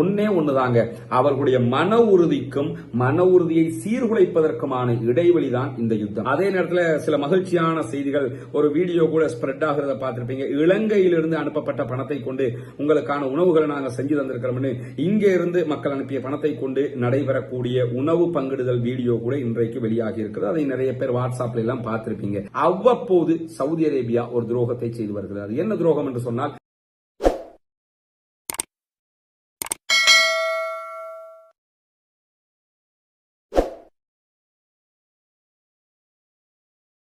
ஒன்னே ஒண்ணுதாங்க. அவர்களுடைய மன உறுதிக்கும் மன உறுதியை சீர்குலைப்பதற்குமான இடைவெளிதான் இந்த யுத்தம். அதே நேரத்தில் சில மகிழ்ச்சியான செய்திகள் ஒரு வீடியோ கூட ஸ்ப்ரெட் ஆகிறத பார்த்திருப்பீங்க. இலங்கையிலிருந்து அனுப்பப்பட்ட பணத்தை கொண்டு உங்களுக்கான உணவுகளை நாங்கள் செஞ்சு தந்திருக்கிறோம்னு இங்கே இருந்து மக்கள் அனுப்பிய பணத்தை கொண்டு நடைபெறக்கூடிய உணவு பங்கிடுதல் வீடியோ கூட இன்றைக்கு வெளியாகி இருக்கிறது அதை நிறைய பேர் வாட்ஸ்அப்ல எல்லாம் பார்த்திருப்பீங்க. அவ்வப்போது சவுதி அரேபியா ஒரு துரோகத்தை செய்து வருகிறது. அது என்ன துரோகம் என்று சொன்னால்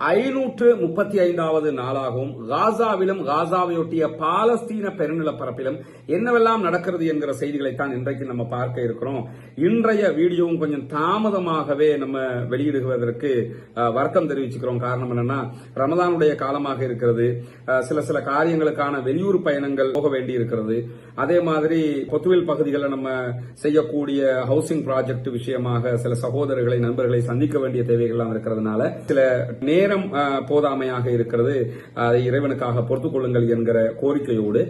ஐநூற்று முப்பத்தி ஐந்தாவது நாளாகவும் காசாவிலும் காசாவையொட்டிய பாலஸ்தீன பெருநிலப்பரப்பிலும் என்னவெல்லாம் நடக்கிறது என்கிற செய்திகளைத்தான் இன்றைக்கு நம்ம பார்க்க இருக்கிறோம். இன்றைய வீடியோவும் கொஞ்சம் தாமதமாகவே நம்ம வெளியிடுவதற்கு வருத்தம் தெரிவிச்சுக்கிறோம். காரணம் என்னன்னா ரமதானுடைய காலமாக இருக்கிறது. சில சில காரியங்களுக்கான வெளியூர் பயணங்கள் போக வேண்டி இருக்கிறது. அதே மாதிரி பொத்துவில் பகுதிகளில் நம்ம செய்யக்கூடிய ஹவுசிங் ப்ராஜெக்ட் விஷயமாக சில சகோதரர்களை நண்பர்களை சந்திக்க வேண்டிய தேவைகள்லாம் இருக்கிறதுனால சில நேரம் போதாமையாக இருக்கிறது. அதை இறைவனுக்காக பொறுத்துக் கொள்ளுங்கள் என்கிற கோரிக்கையோடு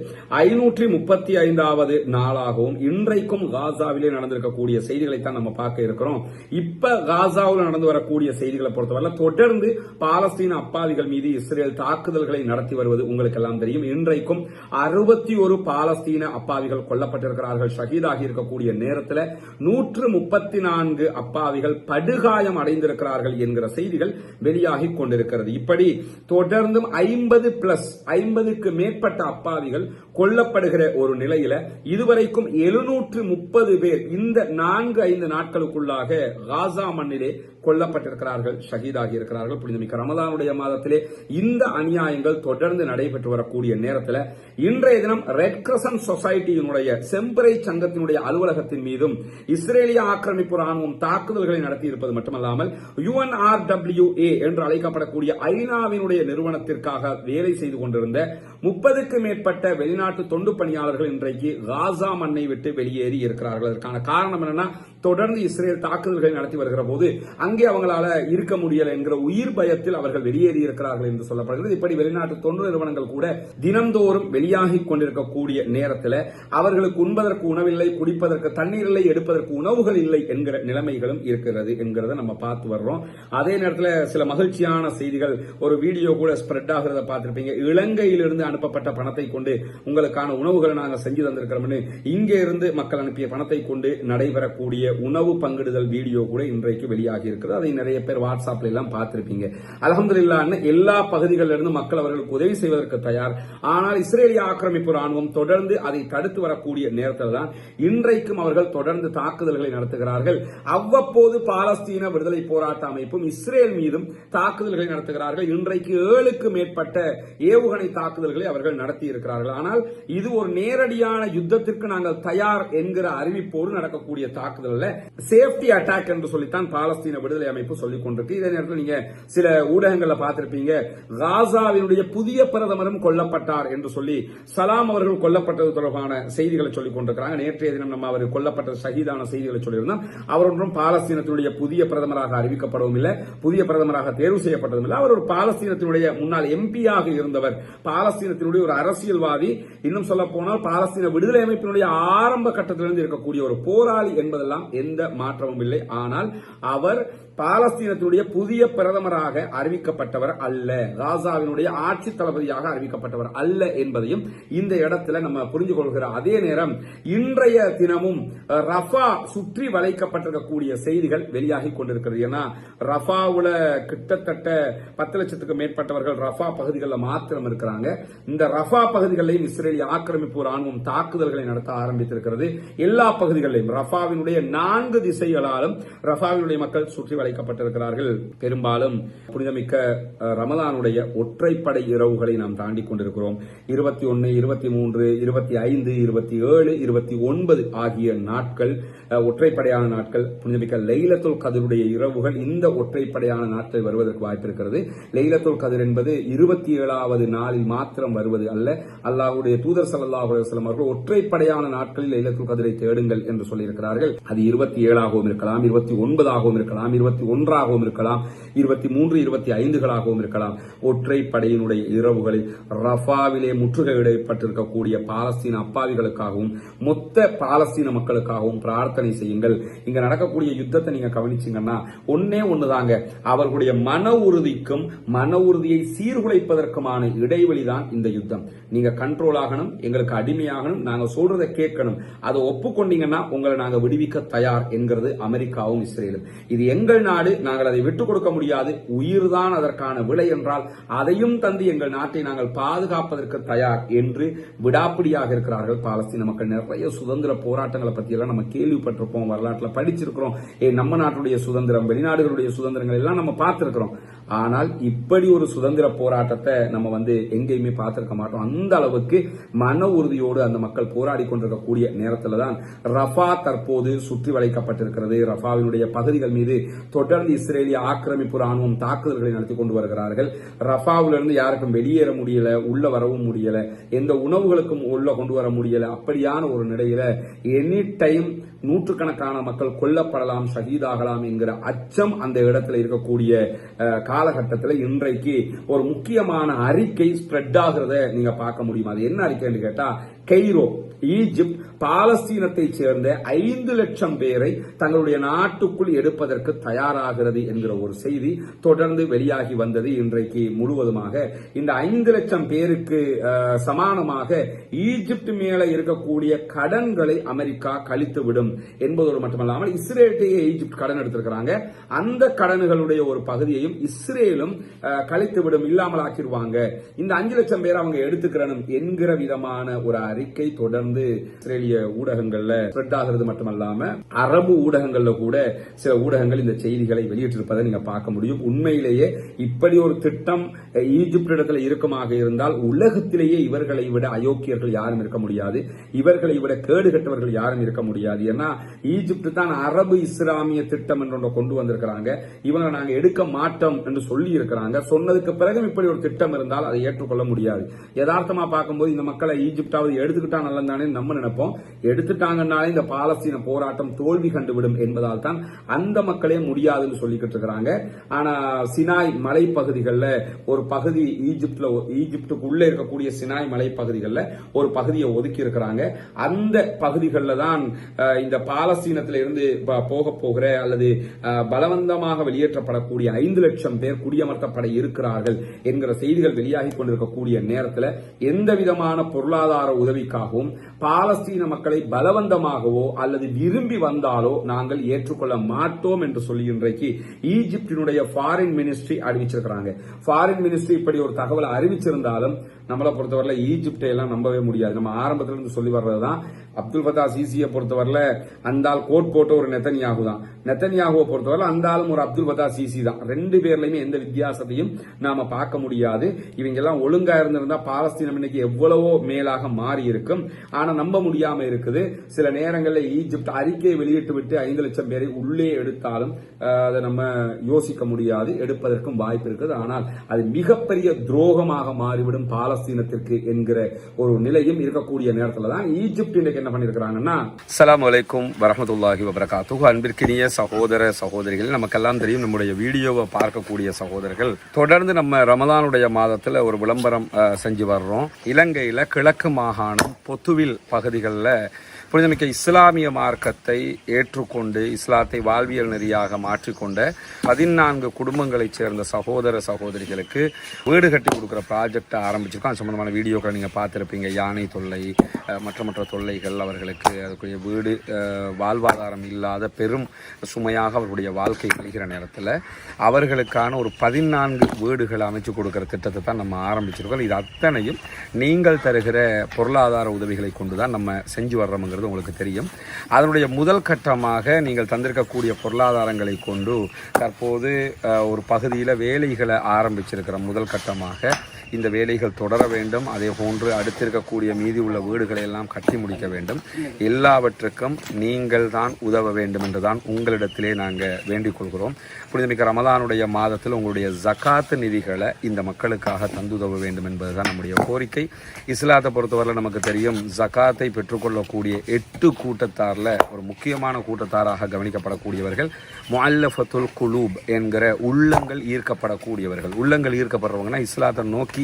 ஐநூற்றி முப்பத்தி ஐந்தாவது நாளாகவும் இன்றைக்கும் காசாவிலே நடந்திருக்கக்கூடிய செய்திகளை தான் நம்ம பார்க்க இருக்கிறோம். இப்ப காசாவில் நடந்து வரக்கூடிய செய்திகளை பொறுத்தவரை தொடர்ந்து பாலஸ்தீன அப்பாவிகள் மீது இஸ்ரேல் தாக்குதல்களை நடத்தி வருவது உங்களுக்கு எல்லாம் தெரியும். இன்றைக்கும் அறுபத்தி ஒரு பாலஸ்தீன அப்பாவிகள் கொல்லப்பட்டிருக்கிறார்கள். ஷஹீதாகி இருக்கக்கூடிய நேரத்தில் நூற்று முப்பத்தி நான்கு அப்பாவிகள் படுகாயம் அடைந்திருக்கிறார்கள் என்கிற செய்திகள் வெளியாகி கொண்டிருக்கிறது. இப்படி தொடர்ந்தும் ஐம்பது பிளஸ் ஐம்பதுக்கு மேற்பட்ட அப்பாவிகள் கொல்லப்படுகிற ஒரு நிலையில இதுவரைக்கும் எழுநூற்று முப்பது பேர் இந்த நான்கு ஐந்து நாட்களுக்குள்ளாக காசா மண்ணிலே கொல்லப்பட்டிருக்கிறார்கள் ஷஹீதாகி இருக்கிறார்கள். புனிதமிக்க ரமதானுடைய மாதத்திலே இந்த அநியாயங்கள் தொடர்ந்து நடைபெற்று வரக்கூடிய நேரத்தில் இன்றைய தினம் ரெட் கிரசன் சொசைட்டியினுடைய செம்பரை சங்கத்தினுடைய அலுவலகத்தின் மீதும் இஸ்ரேலிய ஆக்கிரமிப்பு ராணுவம் தாக்குதல்களை நடத்தி இருப்பது மட்டுமல்லாமல் யுஎன்ஆர்டபிள்யூஏ என்று அழைக்கப்படக்கூடிய ஐநாவினுடைய நிறுவனத்திற்காக வேலை செய்து கொண்டிருந்த முப்பதுக்கு மேற்பட்ட வெளிநாட்டு தொண்டு பணியாளர்கள் இன்றைக்கு காசா மண்ணை விட்டு வெளியேறி இருக்கிறார்கள். அதற்கான காரணம் என்னன்னா தொடர்ந்து இஸ்ரேல் தாக்குதல்களை நடத்தி வருகிற போது அங்கே அவங்களால இருக்க முடியல என்கிற உயிர் பயத்தில் அவர்கள் வெளியேறி இருக்கிறார்கள் என்று சொல்லப்படுகிறது. இப்படி வெளிநாட்டு தொண்டு நிறுவனங்கள் கூட தினந்தோறும் வெளியாகி கொண்டிருக்கக்கூடிய நேரத்தில் அவர்களுக்கு உண்பதற்கு உணவில்லை குடிப்பதற்கு தண்ணீர் இல்லை எடுப்பதற்கு உணவுகள் இல்லை என்கிற நிலைமைகளும் இருக்கிறது என்கிறத நம்ம பார்த்து வர்றோம். அதே நேரத்தில் சில மகிழ்ச்சியான செய்திகள் ஒரு வீடியோ கூட ஸ்ப்ரெட் ஆகிறத பார்த்திருப்பீங்க. இலங்கையிலிருந்து அனுப்பப்பட்ட பணத்தை கொண்டு உங்களுக்கான உணவுகளை நாங்கள் செஞ்சு தந்திருக்கிறோம்னு இங்கே இருந்து மக்கள் அனுப்பிய பணத்தை கொண்டு நடைபெறக்கூடிய உணவு பங்கிடுதல் வீடியோ கூட இன்றைக்கு வெளியாகி இருக்கிறது. அதை நிறைய பேர் வாட்ஸ்அப்ல எல்லாம் பார்த்திருப்பீங்க. அலமதுல்லான்னு எல்லா பகுதிகளிலிருந்து இருந்து மக்கள் அவர்களுக்கு உதவி செய்வதற்கு தயார். ஆனால் இஸ்ரேலிய ஆக்கிரமிப்பு ராணுவம் தொடர்ந்து அதை தடுத்து வரக்கூடிய நேரத்தில் தான் இன்றைக்கும் அவர்கள் தொடர்ந்து தாக்குதல்களை நடத்துகிறார்கள். அவ்வப்போது பாலஸ்தீன விடுதலை போராட்ட அமைப்பும் இஸ்ரேல் மீதும் தாக்குதல்களை நடத்துகிறார்கள். இன்றைக்கு ஏழுக்கு மேற்பட்ட ஏவுகணை தாக்குதல்கள் அவர்கள் நடத்தி இருக்கிறார்கள் ஆனால் இது ஒரு நேரடியான யுத்தத்திற்கு நாங்கள் தயார் என்கிற அறிவிப்போடு நடக்கக்கூடிய தாக்குதல் அல்ல. சேஃப்டி அட்டாக் என்று சொல்லித்தான் பாலஸ்தீன விடுதலை அமைப்பு சொல்லிக் கொண்டிருக்கு. இதே நேரத்தில் நீங்க சில ஊடகங்கள்ல பார்த்திருப்பீங்க. காசாவினுடைய புதிய பிரதமரும் கொல்லப்பட்டார் என்று சொல்லி சலாம் அவர்கள் கொல்லப்பட்டது தொடர்பான செய்திகளை சொல்லிக் கொண்டிருக்கிறாங்க. நேற்றைய தினம் நம்ம அவர் கொல்லப்பட்ட ஷஹீதான செய்திகளை சொல்லியிருந்தோம். அவர் ஒன்றும் பாலஸ்தீனத்தினுடைய புதிய பிரதமராக அறிவிக்கப்படவும் இல்லை. புதிய பிரதமராக தேர்வு செய்யப்பட்டதும் இல்லை. அவர் ஒரு பாலஸ்தீனத்தினுடைய முன்னாள் எம்பியாக இருந்தவர். பாலஸ்தீன பாலஸ்தீனத்தினுடைய ஒரு அரசியல்வாதி இன்னும் சொல்ல போனால் பாலஸ்தீன விடுதலை அமைப்பினுடைய ஆரம்ப கட்டத்திலிருந்து இருக்கக்கூடிய ஒரு போராளி என்பதெல்லாம் எந்த மாற்றமும் இல்லை. ஆனால் அவர் பாலஸ்தீனத்தினுடைய புதிய பிரதமராக அறிவிக்கப்பட்டவர் அல்ல. காசாவினுடைய ஆட்சி தளபதியாக அறிவிக்கப்பட்டவர் அல்ல என்பதையும் இந்த இடத்துல நம்ம புரிந்து கொள்கிற அதே நேரம் இன்றைய தினமும் ரஃபா சுற்றி வளைக்கப்பட்டிருக்கக்கூடிய செய்திகள் வெளியாகி கொண்டிருக்கிறது. ஏன்னா ரஃபாவுல கிட்டத்தட்ட பத்து லட்சத்துக்கு மேற்பட்டவர்கள் ரஃபா பகுதிகளில் மாத்திரம் இருக்கிறாங்க. இந்த ரஃபா பகுதிகளையும் இஸ்ரேலிய ஆக்கிரமிப்பு ராணுவம் தாக்குதல்களை நடத்த ஆரம்பித்திருக்கிறது. எல்லா பகுதிகளிலும் ரஃபாவினுடைய நான்கு திசைகளாலும் ரஃபாவினுடைய மக்கள் சுற்றி வளைக்கப்பட்டிருக்கிறார்கள் பெரும்பாலும் புனிதமிக்க அஹ், ரமலானுடைய ஒற்றைப்படை இரவுகளை நாம் தாண்டி கொண்டிருக்கிறோம். இருபத்தி ஒன்னு இருபத்தி மூன்று இருபத்தி ஐந்து இருபத்தி ஏழு இருபத்தி ஒன்பது ஆகிய நாட்கள் ஒற்றைப்படையான நாட்கள். புனிதமிக்க லைலத்துல் கதிருடைய இரவுகள் இந்த ஒற்றைப்படையான நாட்கள் வருவதற்கு வாய்ப்பிருக்கிறது. லைலத்துல் கதிர் என்பது இருபத்தி ஏழாவது நாளில் மாத்திரம் வருவது அல்ல. அல்லாஹுடைய தூதர் சல்லாஹ் அலுவலம் அவர்கள் ஒற்றைப்படையான நாட்களில் லைலத்துல் கதிரை தேடுங்கள் என்று சொல்லியிருக்கிறார்கள். அது இருபத்தி ஏழாகவும் இருக்கலாம் இருபத்தி ஒன்பதாகவும் இருக்கலாம் இருபத்தி இருபத்தி ஒன்றாகவும் இருக்கலாம் இருபத்தி மூன்று இருபத்தி ஐந்துகளாகவும் இருக்கலாம். ஒற்றை படையினுடைய இரவுகளில் ரஃபாவிலே முற்றுகையிடப்பட்டிருக்கக்கூடிய பாலஸ்தீன அப்பாவிகளுக்காகவும் மொத்த பாலஸ்தீன மக்களுக்காகவும் பிரார்த்தனை செய்யுங்கள். இங்க நடக்கக்கூடிய யுத்தத்தை நீங்க கவனிச்சீங்கன்னா ஒன்னே ஒண்ணுதாங்க. அவர்களுடைய மன உறுதிக்கும் மன உறுதியை சீர்குலைப்பதற்குமான இடைவெளிதான் இந்த யுத்தம். நீங்க கண்ட்ரோல் ஆகணும் எங்களுக்கு அடிமையாகணும் நாங்க சொல்றதை கேட்கணும். அதை ஒப்புக்கொண்டீங்கன்னா உங்களை நாங்க விடுவிக்க தயார் என்கிறது அமெரிக்காவும் இஸ்ரேலும். இது எங்கள் நாடு நாங்கள் அதை விட்டுக் கொடுக்க முடியாது. உயிர்தான் அதற்கான விலை என்றால் அதையும் தந்து எங்கள் நாட்டை நாங்கள் பாதுகாப்பதற்கு தயார் என்று விடாப்பிடியாக இருக்கிறார்கள் பாலஸ்தீன மக்கள். நிறைய சுதந்திர போராட்டங்களை பத்தி எல்லாம் நம்ம கேள்விப்பட்டிருப்போம் வரலாற்றுல படிச்சிருக்கிறோம். ஏ நம்ம நாட்டுடைய சுதந்திரம் வெளிநாடுகளுடைய சுதந்திரங்கள் எல்லாம் நம்ம பார்த்திருக்கிறோம். ஆனால் இப்படி ஒரு சுதந்திர போராட்டத்தை நம்ம வந்து எங்கேயுமே பார்த்திருக்க மாட்டோம். அந்த அளவுக்கு மன உறுதியோடு அந்த மக்கள் போராடி கொண்டிருக்கக்கூடிய நேரத்தில் தான் ரஃபா தற்போது சுற்றி வளைக்கப்பட்டிருக்கிறது. ரஃபாவினுடைய பகுதிகள் மீது தொடர்ந்து இஸ்ரேலிய ஆக்கிரமிப்பு ராணுவம் தாக்குதல்களை நடத்தி கொண்டு வருகிறார்கள். ரஃபாவிலிருந்து யாருக்கும் வெளியேற முடியல உள்ள வரவும் முடியல எந்த உணவுகளுக்கும் உள்ள கொண்டு வர முடியல. அப்படியான ஒரு நிலையில எனி டைம் நூற்றுக்கணக்கான மக்கள் கொல்லப்படலாம் ஷஹீதாகலாம் என்கிற அச்சம் அந்த இடத்துல இருக்கக்கூடிய காலகட்டத்தில் இன்றைக்கு ஒரு முக்கியமான அறிக்கை ஸ்ப்ரெட் ஆகிறத நீங்க பார்க்க முடியும். அது என்ன அறிக்கைன்னு கேட்டா கெய்ரோ ஈஜிப்ட் பாலஸ்தீனத்தை சேர்ந்த ஐந்து லட்சம் பேரை தங்களுடைய நாட்டுக்குள் எடுப்பதற்கு தயாராகிறது என்கிற ஒரு செய்தி தொடர்ந்து வெளியாகி வந்தது இன்றைக்கு முழுவதுமாக. இந்த ஐந்து லட்சம் பேருக்கு சமானமாக ஈஜிப்ட் மேல இருக்கக்கூடிய கடன்களை அமெரிக்கா கழித்து விடும் என்பதோடு மட்டுமல்லாமல் இஸ்ரேல்கிட்டயே ஈஜிப்ட் கடன் எடுத்திருக்கிறாங்க. அந்த கடன்களுடைய ஒரு பகுதியையும் இஸ்ரேலும் கழித்துவிடும் கழித்து விடும் இல்லாமல் ஆக்கிடுவாங்க இந்த அஞ்சு லட்சம் பேர் அவங்க எடுத்துக்கிறனும் என்கிற விதமான ஒரு அறிக்கை தொடர்ந்து இஸ்ரேலிய ஊடகங்கள்ல ஸ்ப்ரெட் ஆகிறது மட்டுமல்லாம அரபு ஊடகங்கள்ல கூட சில ஊடகங்கள் இந்த செய்திகளை வெளியிட்டிருப்பதை நீங்க பார்க்க முடியும். உண்மையிலேயே இப்படி ஒரு திட்டம் ஈஜிப்டிடத்தில் ஈஜிப்ட் இடத்துல இருந்தால் உலகத்திலேயே இவர்களை விட அயோக்கியர்கள் யாரும் இருக்க முடியாது. இவர்களை விட கேடு கட்டவர்கள் யாரும் இருக்க முடியாது. ஏன்னா ஈஜிப்ட் தான் அரபு இஸ்லாமிய திட்டம் என்று கொண்டு வந்திருக்கிறாங்க. இவங்களை நாங்க எடுக்க மாட்டோம் என்று சொல்லி இருக்கிறாங்க சொன்னதுக்கு பிறகு இப்படி ஒரு திட்டம் இருந்தால் அதை ஏற்றுக்கொள்ள முடியாது. யதார்த்தமா பார்க்கும்போது இந்த மக்களை ஈஜிப்டாவது எடுத்துக்கிட்டா நல்லதானே நம்ம நினைப்போம். எடுத்துட்டாங்கன்னாலே இந்த பாலஸ்தீன போராட்டம் தோல்வி கண்டுவிடும் என்பதால் தான் அந்த மக்களே முடியாதுன்னு சொல்லிக்கிட்டு இருக்கிறாங்க. ஆனா சினாய் மலைப்பகுதிகளில் ஒரு பகுதி ஈஜிப்ட்ல ஈஜிப்டுக்குள்ள இருக்கக்கூடிய சினாய் மலைப்பகுதிகளில் ஒரு பகுதியை ஒதுக்கி இருக்கிறாங்க. அந்த பகுதிகளில் தான் இந்த பாலஸ்தீனத்தில இருந்து போக போகிற அல்லது பலவந்தமாக வெளியேற்றப்படக்கூடிய ஐந்து லட்சம் பேர் குடியமர்த்தப்பட இருக்கிறார்கள் என்கிற செய்திகள் வெளியாகி கொண்டிருக்கக்கூடிய நேரத்தில் எந்த விதமான பொருளாதார உதவிக்காகவும் பாலஸ்தீன மக்களை பலவந்தமாகவோ அல்லது விரும்பி வந்தாலோ நாங்கள் ஏற்றுக்கொள்ள மாட்டோம் என்று சொல்லி இன்றைக்கு ஈஜிப்டினுடைய ஃபாரின் மினிஸ்ட்ரி அறிவிச்சிருக்கிறாங்க. ஃபாரின் மினிஸ்ட்ரி இப்படி ஒரு தகவலை அறிவிச்சிருந்தாலும் நம்மளை பொறுத்தவரையில் ஈஜிப்டை எல்லாம் நம்பவே முடியாது. நம்ம ஆரம்பத்திலிருந்து சொல்லி வர்றதுதான். அப்துல் ஃபத்தா சிசியை பொறுத்தவரையில் அந்த கோட் போட்ட ஒரு நெத்தனியாகுதான். நெத்தன்யாகுவை பொறுத்தவரை அந்த ஆளும் ஒரு அப்துல் பதா சிசி தான். ரெண்டு பேர்லையுமே எந்த வித்தியாசத்தையும் நாம பார்க்க முடியாது. இவங்க எல்லாம் ஒழுங்கா இருந்திருந்தா பாலஸ்தீனம் இன்னைக்கு எவ்வளவோ மேலாக மாறி இருக்கும் ஆனா நம்ப முடியாம இருக்குது. சில நேரங்களில் ஈஜிப்ட் அறிக்கையை வெளியிட்டு விட்டு ஐந்து லட்சம் பேரை உள்ளே எடுத்தாலும் அதை நம்ம யோசிக்க முடியாது. எடுப்பதற்கும் வாய்ப்பு இருக்குது. ஆனால் அது மிகப்பெரிய துரோகமாக மாறிவிடும் பாலஸ்தீனத்திற்கு என்கிற ஒரு நிலையும் இருக்கக்கூடிய நேரத்தில் தான் ஈஜிப்ட் இன்னைக்கு என்ன பண்ணிருக்கிறாங்கன்னா அஸ்ஸலாமு வலைக்கும் வரஹமத்துல்லாஹி வபரகாத்துஹு. அன்பிற்கினிய சகோதர சகோதரிகள் நமக்கெல்லாம் தெரியும் நம்முடைய வீடியோவை பார்க்கக்கூடிய சகோதரர்கள். தொடர்ந்து நம்ம ரமதானுடைய மாதத்தில் ஒரு விளம்பரம் செஞ்சு வர்றோம். இலங்கையில் கிழக்கு மாகாணம் பொத்துவில் பகுதிகளில் புனிதமிக்க இஸ்லாமிய மார்க்கத்தை ஏற்றுக்கொண்டு இஸ்லாத்தை வாழ்வியல் நெறியாக மாற்றிக்கொண்ட பதினான்கு குடும்பங்களைச் சேர்ந்த சகோதர சகோதரிகளுக்கு வீடு கட்டி கொடுக்குற ப்ராஜெக்டை ஆரம்பிச்சிருக்கோம். அது சம்மந்தமான வீடியோக்களை நீங்கள் பார்த்துருப்பீங்க. யானை தொல்லை மற்ற மற்ற தொல்லைகள் அவர்களுக்கு அதுக்குரிய வீடு வாழ்வாதாரம் இல்லாத பெரும் சுமையாக அவர்களுடைய வாழ்க்கை கழிகிற நேரத்தில் அவர்களுக்கான ஒரு பதினான்கு வீடுகள் அமைச்சு கொடுக்குற திட்டத்தை தான் நம்ம ஆரம்பிச்சிருக்கோம். இது அத்தனையும் நீங்கள் தருகிற பொருளாதார உதவிகளை கொண்டு தான் நம்ம செஞ்சு வர்றோம்ங்கிறது உங்களுக்கு தெரியும். அதனுடைய முதல் கட்டமாக நீங்கள் தந்திருக்கக்கூடிய பொருளாதாரங்களை கொண்டு தற்போது ஒரு பகுதியில் வேலைகளை ஆரம்பிச்சிருக்கிற முதல் கட்டமாக இந்த வேலைகள் தொடர வேண்டும். அதே போன்று அடுத்திருக்கக்கூடிய மீதி உள்ள வீடுகளை எல்லாம் கட்டி முடிக்க வேண்டும். எல்லாவற்றுக்கும் நீங்கள் தான் உதவ வேண்டும் என்றுதான் உங்களிடத்திலே நாங்கள் வேண்டிக் கொள்கிறோம். புனிதமிக்க ரமதானுடைய மாதத்தில் உங்களுடைய ஜக்காத்து நிதிகளை இந்த மக்களுக்காக தந்துதவ வேண்டும் என்பதுதான் நம்முடைய கோரிக்கை. இஸ்லாத்தை பொறுத்தவரை நமக்கு தெரியும் ஜக்காத்தை பெற்றுக்கொள்ளக்கூடிய எட்டு கூட்டத்தாரில் ஒரு முக்கியமான கூட்டத்தாராக கவனிக்கப்படக்கூடியவர்கள் முஅல்லஃபத்துல் குலூப் என்கிற உள்ளங்கள் ஈர்க்கப்படக்கூடியவர்கள். உள்ளங்கள் ஈர்க்கப்படுறவங்கன்னா இஸ்லாத்தை நோக்கி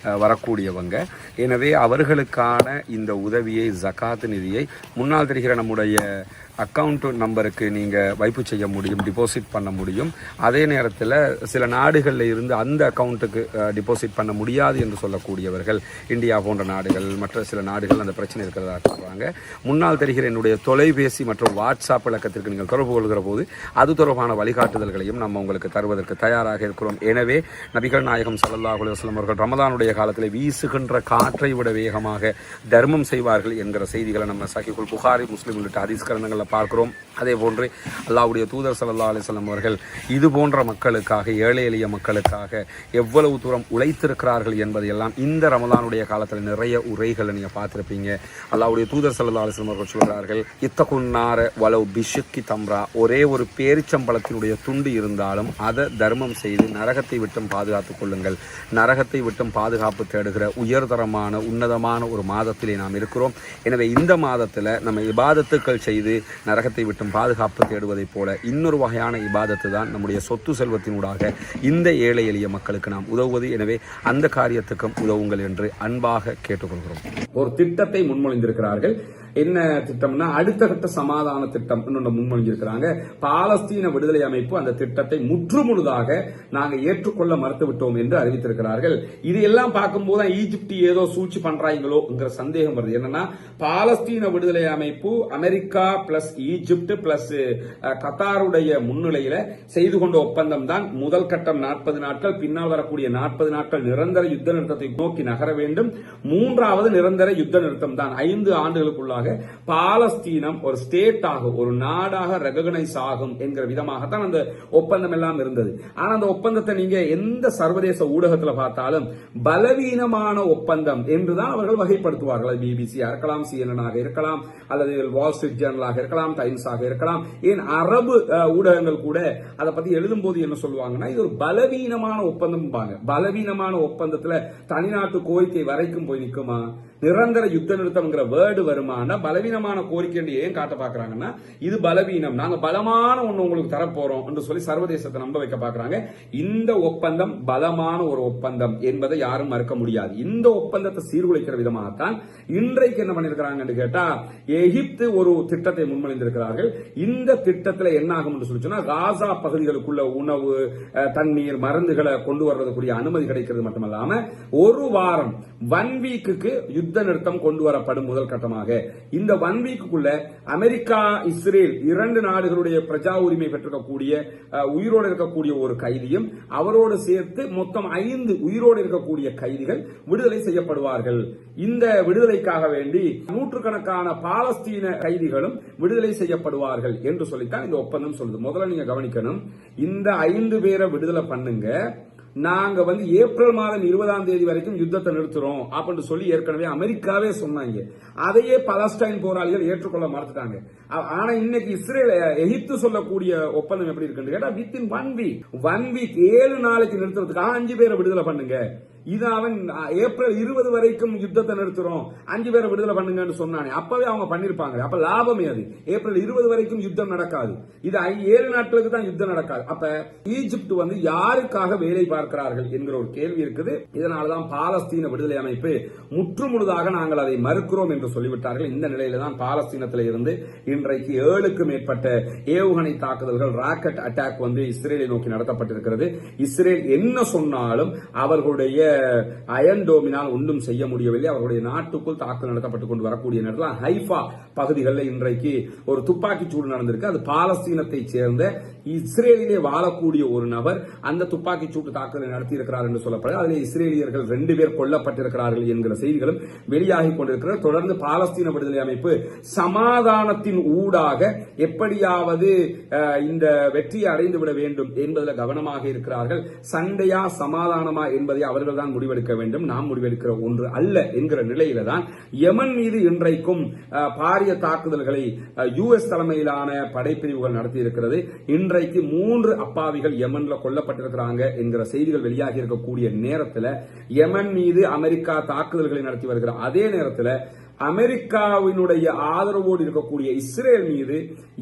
வரக்கூடியவங்க. எனவே அவர்களுக்கான இந்த உதவியை ஜகாத் நிதியை முன்னால் தெரிகிற நம்முடைய அக்கௌண்ட் நம்பருக்கு நீங்கள் வைப்பு செய்ய முடியும் டிபாசிட் பண்ண முடியும். அதே நேரத்தில் சில நாடுகளில் இருந்து அந்த அக்கௌண்ட்டுக்கு டிபாசிட் பண்ண முடியாது என்று சொல்லக்கூடியவர்கள் இந்தியா போன்ற நாடுகள் மற்ற சில நாடுகள் அந்த பிரச்சனை இருக்கிறதா சொல்கிறாங்க முன்னால் தெரிகிற என்னுடைய தொலைபேசி மற்றும் வாட்ஸ்அப் இலக்கத்திற்கு நீங்கள் தொடர்பு கொள்கிற போது அது தொடர்பான வழிகாட்டுதல்களையும் நம்ம உங்களுக்கு தருவதற்கு தயாராக இருக்கிறோம். எனவே நபிகள் நாயகம் ஸல்லல்லாஹு அலுவலம் அவர்கள் ரமதானுடைய காலத்தில் வீசுகின்ற காற்றை விட வேகமாக தர்மம் செய்வார்கள் என்கிற செய்திகளை நம்ம சகிக்குள் புகாரி முஸ்லீம் உள்ளிட்ட அதிஸ்கரணங்களில் பார்க்கிறோம். அதே போன்று அல்லாவுடைய தூதர் சல்லா அலைஹி அவர்கள் இது போன்ற மக்களுக்காக ஏழை எளிய மக்களுக்காக எவ்வளவு தூரம் உழைத்திருக்கிறார்கள் என்பதையெல்லாம் இந்த ரமதானுடைய காலத்தில் நிறைய உரைகளை நீங்கள் பார்த்துருப்பீங்க. அல்லாவுடைய தூதர் சல்லா அலைஹி அவர்கள் சொல்கிறார்கள் இத்தகுன்னார வலவு பிஷுக்கி தம்ரா. ஒரே ஒரு பேரிச்சம்பளத்தினுடைய துண்டு இருந்தாலும் அதை தர்மம் செய்து நரகத்தை விட்டும் பாதுகாத்துக் கொள்ளுங்கள். நரகத்தை விட்டும் பாதுகாப்பு தேடுகிற உயர்தரமான உன்னதமான ஒரு மாதத்திலே நாம் இருக்கிறோம். எனவே இந்த மாதத்தில் நம்ம இபாதத்துக்கள் செய்து நரகத்தை விட்டும் பாதுகாப்பு தேடுவதைப் போல இன்னொரு வகையான இபாதத்து தான் நம்முடைய சொத்து செல்வத்தினூடாக இந்த ஏழை எளிய மக்களுக்கு நாம் உதவுவது. எனவே அந்த காரியத்துக்கும் உதவுங்கள் என்று அன்பாக கேட்டுக்கொள்கிறோம். ஒரு திட்டத்தை முன்மொழிந்திருக்கிறார்கள். என்ன திட்டம்னா அடுத்த கட்ட சமாதான திட்டம் இன்னொன்று முன்மொழிஞ்சிருக்கிறாங்க. பாலஸ்தீன விடுதலை அமைப்பு அந்த திட்டத்தை முற்றுமுழுதாக நாங்கள் ஏற்றுக்கொள்ள மறுத்துவிட்டோம் என்று அறிவித்திருக்கிறார்கள். இதையெல்லாம் பார்க்கும்போது தான் ஈஜிப்ட் ஏதோ சூழ்ச்சி பண்றாங்களோங்கிற சந்தேகம் வருது. என்னன்னா பாலஸ்தீன விடுதலை அமைப்பு அமெரிக்கா பிளஸ் ஈஜிப்ட் பிளஸ் கத்தாருடைய முன்னிலையில செய்து கொண்ட ஒப்பந்தம் தான் முதல் கட்டம் நாற்பது நாட்கள் பின்னால் வரக்கூடிய நாற்பது நாட்கள் நிரந்தர யுத்த நிறுத்தத்தை நோக்கி நகர வேண்டும். மூன்றாவது நிரந்தர யுத்த நிறுத்தம் தான். ஐந்து ஆண்டுகளுக்குள்ளாக பாலஸ்தீனம் ஒரு ஸ்டேட் ஆகும் ஒரு நாடாக ரெகனைஸ் ஆகும் என்கிற விதமாகத்தான் அந்த ஒப்பந்தம் எல்லாம் இருந்தது. ஆனா அந்த ஒப்பந்தத்தை நீங்க எந்த சர்வதேச ஊடகத்துல பார்த்தாலும் பலவீனமான ஒப்பந்தம் என்றுதான் அவர்கள் வகைப்படுத்துவார்கள். அது பிபிசியா இருக்கலாம் சிஎன்என் இருக்கலாம் அல்லது வால் ஸ்ட்ரீட் ஜேர்னலாக இருக்கலாம் டைம்ஸாக இருக்கலாம். ஏன் அரபு ஊடகங்கள் கூட அதை பத்தி எழுதும்போது என்ன சொல்லுவாங்கன்னா இது ஒரு பலவீனமான ஒப்பந்தம் பலவீனமான ஒப்பந்தத்துல தனிநாட்டு கோரிக்கை வரைக்கும் போய் நிற்குமா நிரந்தர யுத்த நிறுத்தம்ங்கிற வேர்டு வருமான பலவீனமான கோரிக்கை ஏன் காட்ட பாக்குறாங்கன்னா இது பலவீனம். நாங்க பலமான ஒண்ணு உங்களுக்கு தரப்போறோம் என்று சொல்லி சர்வதேசத்தை நம்ப வைக்க பாக்குறாங்க. இந்த ஒப்பந்தம் பலமான ஒரு ஒப்பந்தம் என்பதை யாரும் மறுக்க முடியாது. இந்த ஒப்பந்தத்தை சீர்குலைக்கிற விதமாகத்தான் இன்றைக்கு என்ன பண்ணிருக்கிறாங்கன்னு கேட்டா எகிப்து ஒரு திட்டத்தை முன்மொழிந்திருக்கிறார்கள். இந்த திட்டத்துல என்ன ஆகும் என்று சொல்லி சொன்னா காசா பகுதிகளுக்குள்ள உணவு அஹ், தண்ணீர் மருந்துகளை கொண்டு வர்றதுக்குரிய அனுமதி கிடைக்கிறது மட்டுமல்லாம ஒரு வாரம் ஒன் வீக்குக்கு யுத்த யுத்த நிறுத்தம் கொண்டு வரப்படும் முதல் கட்டமாக. இந்த ஒன் வீக்குள்ள அமெரிக்கா இஸ்ரேல் இரண்டு நாடுகளுடைய பிரஜா உரிமை பெற்றிருக்கக்கூடிய உயிரோடு இருக்கக்கூடிய ஒரு கைதியும் அவரோடு சேர்த்து மொத்தம் ஐந்து உயிரோடு இருக்கக்கூடிய கைதிகள் விடுதலை செய்யப்படுவார்கள். இந்த விடுதலைக்காக வேண்டி நூற்றுக்கணக்கான பாலஸ்தீன கைதிகளும் விடுதலை செய்யப்படுவார்கள் என்று சொல்லித்தான் இந்த ஒப்பந்தம் சொல்லுது. முதல்ல நீங்க கவனிக்கணும். இந்த ஐந்து பேரை விடுதலை பண்ணுங்க. நாங்க வந்து ஏப்ரல் மாதம் இருபதாம் தேதி வரைக்கும் யுத்தத்தை நிறுத்துறோம் அப்படின்னு சொல்லி ஏற்கனவே அமெரிக்காவே சொன்னாங்க. அதையே பலஸ்டைன் போராளிகள் ஏற்றுக்கொள்ள மறுத்துட்டாங்க. ஆனா இன்னைக்கு இஸ்ரேல் எகிப்து சொல்லக்கூடிய ஒப்பந்தம் எப்படி இருக்குன்னு கேட்டா within one week one week ஏழு நாளைக்கு நிறுத்துறதுக்காக அஞ்சு பேரை விடுதலை பண்ணுங்க. இது அவன் ஏப்ரல் இருபது வரைக்கும் யுத்தத்தை நிறுத்துறோம். அஞ்சு பேரை விடுதலை பண்ணுங்கன்னு சொன்னானே. அப்பவே அவங்க பண்ணிருப்பாங்க. அப்ப லாபமே அது. ஏப்ரல் இருபது வரைக்கும் யுத்தம் நடக்காது. இது ஐ- ஏழு நாட்களுக்கு தான் யுத்தம் நடக்காது. அப்ப ஈஜிப்ட் வந்து யாருக்காக வேலை பார்க்கிறார்கள் என்கிற ஒரு கேள்வி இருக்குது. இதனாலதான் பாலஸ்தீன விடுதலை அமைப்பு முற்றுமுழுதாக நாங்கள் அதை மறுக்கிறோம் என்று சொல்லிவிட்டார்கள். இந்த நிலையில தான் பாலஸ்தீனத்தில் இருந்து இன்றைக்கு ஏழுக்கு மேற்பட்ட ஏவுகணை தாக்குதல்கள் ராக்கெட் அட்டாக் வந்து இஸ்ரேலை நோக்கி நடத்தப்பட்டிருக்கிறது. இஸ்ரேல் என்ன சொன்னாலும் அவர்களுடைய அயன் டோமினால் ஒன்றும் செய்ய முடியவில்லை. அவர்களுடைய நாட்டுக்குள் தாக்குதல் நடத்தப்பட்டுக் கொண்டு வரக்கூடிய நேரத்தில் ஹைஃபா பகுதிகளில் இன்றைக்கு ஒரு துப்பாக்கி சூடு நடந்திருக்கு. அது பாலஸ்தீனத்தை சேர்ந்த இஸ்ரேலிலே வாழக்கூடிய ஒரு நபர் அந்த துப்பாக்கி சூட்டு தாக்குதலை நடத்தியிருக்கிறார் என்று சொல்லப்படுது. அதில் இஸ்ரேலியர்கள் ரெண்டு பேர் கொல்லப்பட்டிருக்கிறார்கள் என்கிற செய்திகளும் வெளியாகி கொண்டிருக்கிறது. தொடர்ந்து பாலஸ்தீன விடுதலை அமைப்பு சமாதானத்தின் ஊடாக எப்படியாவது இந்த வெற்றியை அடைந்து விட வேண்டும் என்பதில் கவனமாக இருக்கிறார்கள். சண்டையா சமாதானமா என்பதை அவர்கள் தான் முடிவெடுக்க வேண்டும் நாம் முடிவெடுக்கிற ஒன்று அல்ல என்கிற நிலையில தான் யமன் மீது இன்றைக்கும் பாரிய தாக்குதல்களை யுஎஸ் தலைமையிலான படைப்பிரிவுகள் நடத்தி இருக்கிறது இன்றைக்கு மூன்று அப்பாவிகள் யமன்ல கொல்லப்பட்டிருக்கிறாங்க என்கிற செய்திகள் வெளியாகி இருக்கக்கூடிய நேரத்தில் யமன் மீது அமெரிக்கா தாக்குதல்களை நடத்தி வருகிற அதே நேரத்தில் அமெரிக்காவினுடைய ஆதரவோடு இருக்கக்கூடிய இஸ்ரேல் மீது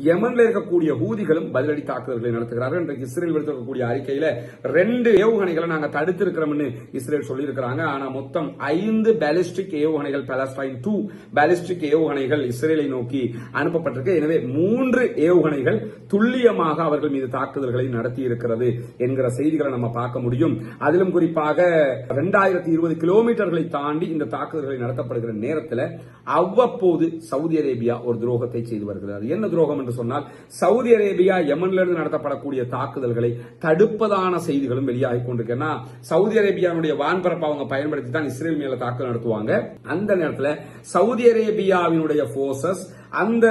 யமன்ல இருக்கக்கூடிய ஹூதிகளும் பதிலடி தாக்குதல்களை நடத்துகிறார்கள். இன்றைக்கு இஸ்ரேல் விடுத்திருக்கக்கூடிய அறிக்கையில ரெண்டு ஏவுகணைகளை நாங்க தடுத்திருக்கிறோம்னு இஸ்ரேல் சொல்லியிருக்கிறாங்க. ஆனா மொத்தம் ஐந்து பாலிஸ்டிக் ஏவுகணைகள் பாலஸ்டைன் டூ பாலிஸ்டிக் ஏவுகணைகள் இஸ்ரேலை நோக்கி அனுப்பப்பட்டிருக்கு. எனவே மூன்று ஏவுகணைகள் துல்லியமாக அவர்கள் மீது தாக்குதல்களை நடத்தி இருக்கிறது என்கிற செய்திகளை நம்ம பார்க்க முடியும். அதிலும் குறிப்பாக இரண்டாயிரத்தி இருபது கிலோமீட்டர்களை தாண்டி இந்த தாக்குதல்களை நடத்தப்படுகிற நேரத்தில் அவ்வப்போது சவுதி அரேபியா ஒரு துரோகத்தை செய்து வருகிறது. என்ன துரோகம் என்று சொன்னால் சவுதி அரேபியா யமன்லிருந்து நடத்தப்படக்கூடிய தாக்குதல்களை தடுப்பதான செய்திகளும் வெளியாகி கொண்டிருக்கேன்னா சவுதி அரேபியாவுடைய வான்பரப்பை அவங்க பயன்படுத்தி தான் இஸ்ரேல் மேல தாக்குதல் நடத்துவாங்க. அந்த நேரத்தில் சவுதி அரேபியாவினுடைய போர்சஸ் அந்த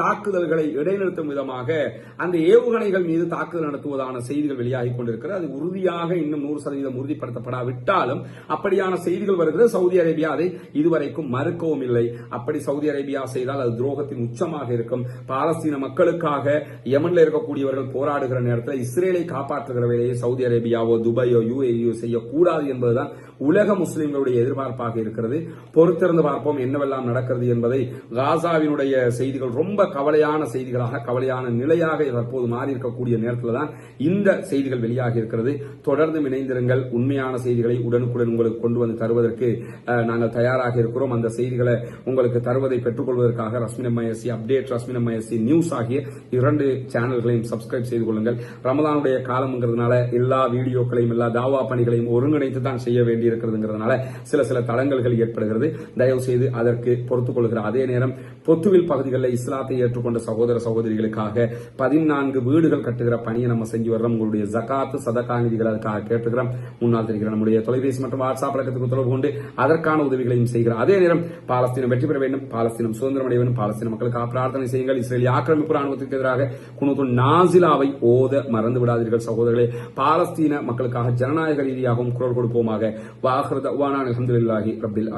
தாக்குதல்களை இடைநிறுத்தும் விதமாக அந்த ஏவுகணைகள் மீது தாக்குதல் நடத்துவதான செய்திகள் வெளியாகி கொண்டிருக்கிறது. அது உறுதியாக இன்னும் நூறு சதவீதம் உறுதிப்படுத்தப்படாவிட்டாலும் அப்படியான செய்திகள் வருகிறது. சவுதி அரேபியா அதை இதுவரைக்கும் மறுக்கவும் இல்லை. அப்படி சவுதி அரேபியா செய்தால் அது துரோகத்தின் உச்சமாக இருக்கும். பாலஸ்தீன மக்களுக்காக யமன்ல இருக்கக்கூடியவர்கள் போராடுகிற நேரத்தில் இஸ்ரேலை காப்பாற்றுகிற வேலையை சவுதி அரேபியாவோ துபாயோ யுஏஇயோ செய்யக்கூடாது என்பதுதான் உலக முஸ்லிம்களுடைய எதிர்பார்ப்பாக இருக்கிறது. பொறுத்திருந்து பார்ப்போம் என்னவெல்லாம் நடக்கிறது என்பதை. காசாவினுடைய செய்திகள் ரொம்ப கவலையான செய்திகளாக கவலையான நிலையாக தற்போது மாறி இருக்கக்கூடிய நேரத்தில் தான் இந்த செய்திகள் வெளியாகி இருக்கிறது. தொடர்ந்து இணைந்திருங்கள். உண்மையான செய்திகளை உடனுக்குடன் உங்களுக்கு கொண்டு வந்து தருவதற்கு நாங்கள் தயாராக இருக்கிறோம். அந்த செய்திகளை உங்களுக்கு தருவதை பெற்றுக்கொள்வதற்காக Rasmin MISC update Rasmin MISC news ஆகிய இரண்டு சேனல்களையும் சப்ஸ்கிரைப் செய்து கொள்ளுங்கள். ரமதானுடைய காலம்ங்கிறதுனால எல்லா வீடியோக்களையும் எல்லா தாவா பணிகளையும் ஒருங்கிணைத்து தான் செய்ய வேண்டியிருக்கிறதுங்கிறதுனால சில சில தடங்கல்கள் ஏற்படுகிறது. தயவு செய்து அதற்கு பொறுத்துக் கொள்கிற அதே நேரம் கோவில் பகுதிகளில் இஸ்லாத்தை ஏற்றுக்கொண்ட சகோதர சகோதரிகளுக்காக பதினான்கு வீடுகள் கட்டுகிற பணியை நம்ம செஞ்சு வர்றோம். உங்களுடைய ஜகாத்து சதகா நிதிகள் அதுக்காக கேட்டுக்கிறோம். முன்னால் தெரிகிற நம்முடைய தொலைபேசி மற்றும் வாட்ஸ்அப் பழக்கத்துக்கு தொடர்பு கொண்டு அதற்கான உதவிகளையும் செய்கிறோம் அதே நேரம் பாலஸ்தீனம் வெற்றி பெற வேண்டும். பாலஸ்தீனம் சுதந்திரம் அடைய வேண்டும். பாலஸ்தீன மக்களுக்காக பிரார்த்தனை செய்யுங்கள். இஸ்ரேலிய ஆக்கிரமிப்பு ராணுவத்திற்கு எதிராக குணுத்து நாசிலாவை ஓத மறந்து விடாதீர்கள் சகோதரர்களே. பாலஸ்தீன மக்களுக்காக ஜனநாயக ரீதியாகவும் குரல் கொடுப்போமாக. வாஹ்ரத வானா அலமதுல்லாஹி ரபில்